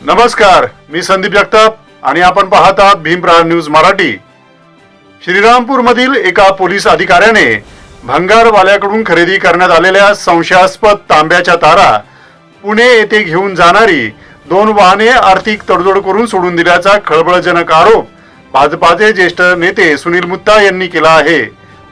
नमस्कार मी संदीप जगताप आणि आपण पाहत आहात भीमप्रहार न्यूज मराठी. श्रीरामपूर मधील एका पोलीस अधिकाऱ्याने भंगारवाल्याकडून खरेदी करण्यात आलेल्या संशयास्पद तांब्याच्या तारा पुणे येथे घेऊन जाणारी दोन वाहने आर्थिक तडजोड करून सोडून दिल्याचा खळबळजनक आरोप भाजपाचे ज्येष्ठ नेते सुनील मुत्ता यांनी केला आहे.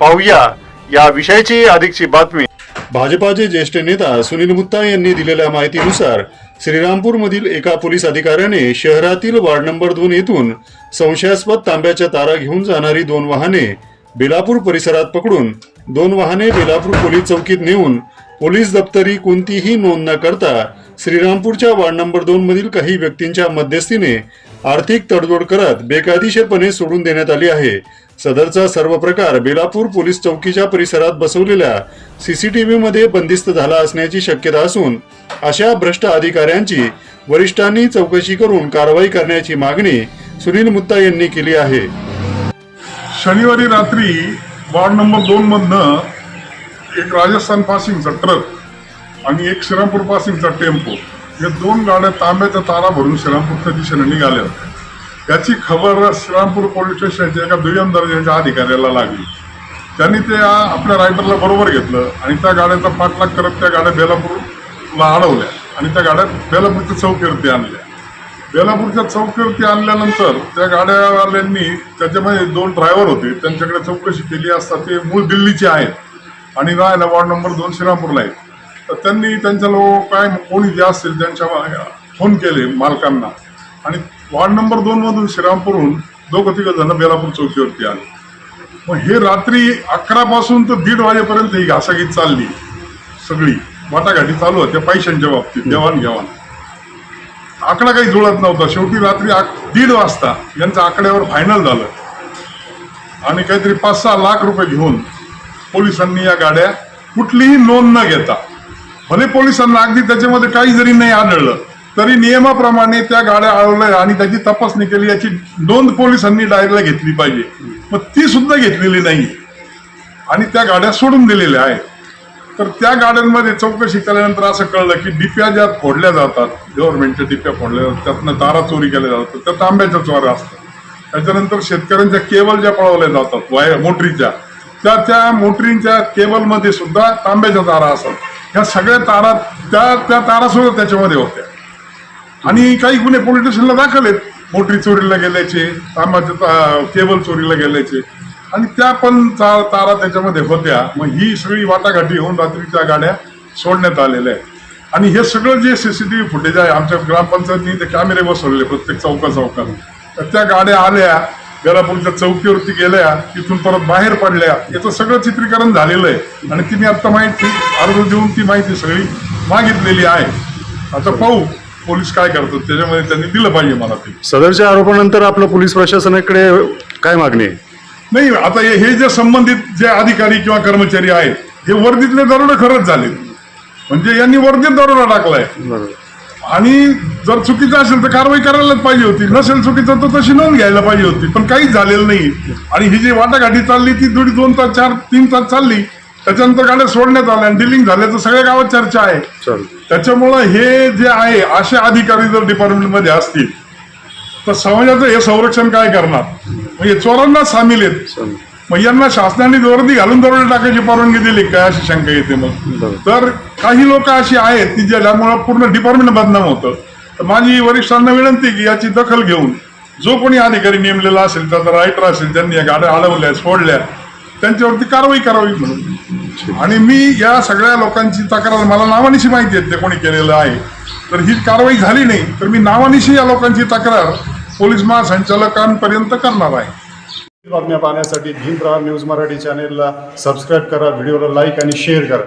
पाहूया या विषयाची अधिकची बातमी. भाजपाचे ज्येष्ठ नेता सुनील मुत्ता यांनी दिलेल्या माहितीनुसार श्रीरामपूर मधील एका पोलीस अधिकाऱ्याने शहरातील वार्ड नंबर दोन येथून संशयास्पद तांब्याच्या तारा घेऊन जाणारी दोन वाहने बेलापूर परिसरात पकडून दोन वाहने बेलापूर पोलीस चौकीत नेऊन पोलीस दप्तरी कोणतीही नोंद न करता श्रीरामपूरच्या वार्ड नंबर दोन मधील काही व्यक्तींच्या मध्यस्थीने आर्थिक तडजोड करत बेकायदेशीरपणे सोडून देण्यात आली आहे. सदरचा सर्व प्रकार बेलापूर पोलीस चौकीच्या परिसरात बसवलेल्या सीसीटीव्ही मध्ये बंदिस्त झाला असण्याची शक्यता असून अशा भ्रष्ट अधिकाऱ्यांची वरिष्ठांनी चौकशी करून कारवाई करण्याची मागणी सुनील मुत्ता यांनी केली आहे. शनिवारी रात्री वॉर्ड नंबर दोन मधनं एक राजस्थान पासिंगचा ट्रक आणि एक श्रीरामपूर पासिंगचा टेम्पो या दोन गाड्या तांब्याच्या तारा भरून श्रीरामपूरच्या दिशेने निघाल्या होत्या. याची खबर श्रीरामपूर पोलीस स्टेशनच्या एका दुय्यम दर्जाच्या अधिकाऱ्याला लागली. त्यांनी ते आपल्या रायडरला बरोबर घेतलं आणि त्या गाड्याचा पाठलाग करत त्या गाड्या बेलापूरला अडवल्या आणि त्या गाड्या बेलापूरच्या चौकीवरती आणल्या. बेलापूरच्या चौकीवरती आणल्यानंतर त्या गाड्यावाल्यांनी त्याच्यामध्ये दोन ड्रायव्हर होते त्यांच्याकडे चौकशी केली असता ते मूळ दिल्लीचे आहेत आणि राहायला वॉर्ड नंबर दोन श्रीरामपूरला आहेत. तर त्यांनी त्यांच्या लोक काय कोणी जे असतील त्यांच्या फोन केले मालकांना आणि वार्ड नंबर दोन मधून श्रीरामपूरहून दोघं तिघं जण बेलापूर चौकीवरती आले. मग हे रात्री अकरा पासून तर दीड वाजेपर्यंत ही घासाघीत चालली. सगळी वाटाघाटी चालू होत्या पैशांच्या बाबतीत देवाणघेवाण. आकडा काही जुळत नव्हता. शेवटी रात्री दीड वाजता यांचं आकड्यावर फायनल झालं. आणि काहीतरी पाच सहा लाख रुपये घेऊन पोलिसांनी या गाड्या कुठलीही नोंद न घेता भले पोलिसांना अगदी त्याच्यामध्ये काही जरी नाही आढळलं तरी नियमाप्रमाणे त्या गाड्या अडवल्या आणि त्याची तपासणी केली याची नोंद पोलिसांनी डायरीला घेतली पाहिजे. मग ती सुद्धा घेतलेली नाही. आणि त्या गाड्या सोडून दिलेल्या आहेत. तर त्या गाड्यांमध्ये चौकशी केल्यानंतर असं कळलं की डिप्या ज्या फोडल्या जातात गव्हर्नमेंटच्या डिप्या फोडल्या जातात त्यातनं तारा चोरी केल्या जातात त्या तांब्याच्या चोऱ्या असतात. त्याच्यानंतर शेतकऱ्यांच्या केबल ज्या पळवल्या जातात वायर मोटरीच्या त्या त्या मोटरींच्या केबलमध्ये सुद्धा तांब्याच्या तारा असतात. ह्या सगळ्या तारा त्या त्या तारा सुद्धा त्याच्यामध्ये होत्या. आणि काही गुन्हे पोलीस स्टेशनला दाखल आहेत मोटरी चोरीला गेल्याचे तांब्याचे ता- केबल चोरीला गेल्याचे. आणि त्या पण ता- तारा त्याच्यामध्ये होत्या. मग ही सगळी वाटाघाटी होऊन रात्रीच्या गाड्या सोडण्यात आलेल्या आहेत. आणि हे सगळं जे C C T V footage आहे आमच्या ग्रामपंचायतनी ते कॅमेरे बसवलेले प्रत्येक चौका चौकाला तर त्या गाड्या आल्या बेलापूरच्या चौकीवरती गेल्या तिथून परत बाहेर पडल्या. याचं सगळं चित्रीकरण झालेलं आहे. आणि तिने आत्ता माहिती अर्ज देऊन ती माहिती सगळी मागितलेली आहे. आता पाहू. पोलीस काय करतात त्याच्यामध्ये त्यांनी दिलं पाहिजे मला ते. सदरच्या आरोपानंतर आपलं पोलीस प्रशासनाकडे काय मागणी आहे? नाही आता हे हे जे संबंधित जे अधिकारी किंवा कर्मचारी आहेत हे वर्दीतले दरोडे खरंच झाले. म्हणजे यांनी वर्दीत दरोडा टाकलाय. आणि जर चुकीचं असेल तर कारवाई करायलाच पाहिजे होती. नसेल चुकीचं तर तशी नोंद घ्यायला पाहिजे होती. पण काहीच झालेलं नाही. आणि ही जी वाटाघाटी चालली ती थोडी दोन तास चार तीन तास चालली त्याच्यानंतर गाड्या सोडण्यात आल्या आणि डिलिंग झाल्याचं सगळ्या गावात चर्चा आहे. त्याच्यामुळं हे जे आहे असे अधिकारी जर डिपार्टमेंटमध्ये असतील तर समाजाचं हे संरक्षण काय करणार? म्हणजे चोरांना सामील आहेत. मग यांना शासनाने वर्दी घालून दरोडे टाकायची परवानगी दिली काय अशी शंका येते मग. तर काही लोक अशी आहेत की ज्यामुळं पूर्ण डिपार्टमेंट बदनाम होतं. तर माझी वरिष्ठांना विनंती की याची दखल घेऊन जो कोणी अधिकारी नेमलेला असेल त्याचा रायटर असेल त्यांनी या गाड्या अडवल्या सोडल्या त्यांच्यावरती कारवाई करावी म्हणून. आणि मी या सगळ्या लोकांची तक्रार मला नावानिशी माहिती आहे ते कोणी केलेलं आहे. तर ही कारवाई झाली नाही तर मी नावानिशी या लोकांची तक्रार पोलीस महासंचालकांपर्यंत करणार आहे. बातम्या पाहण्यासाठी भीमप्रहार न्यूज मराठी चॅनेलला सबस्क्राईब करा व्हिडिओला लाईक आणि शेअर करा.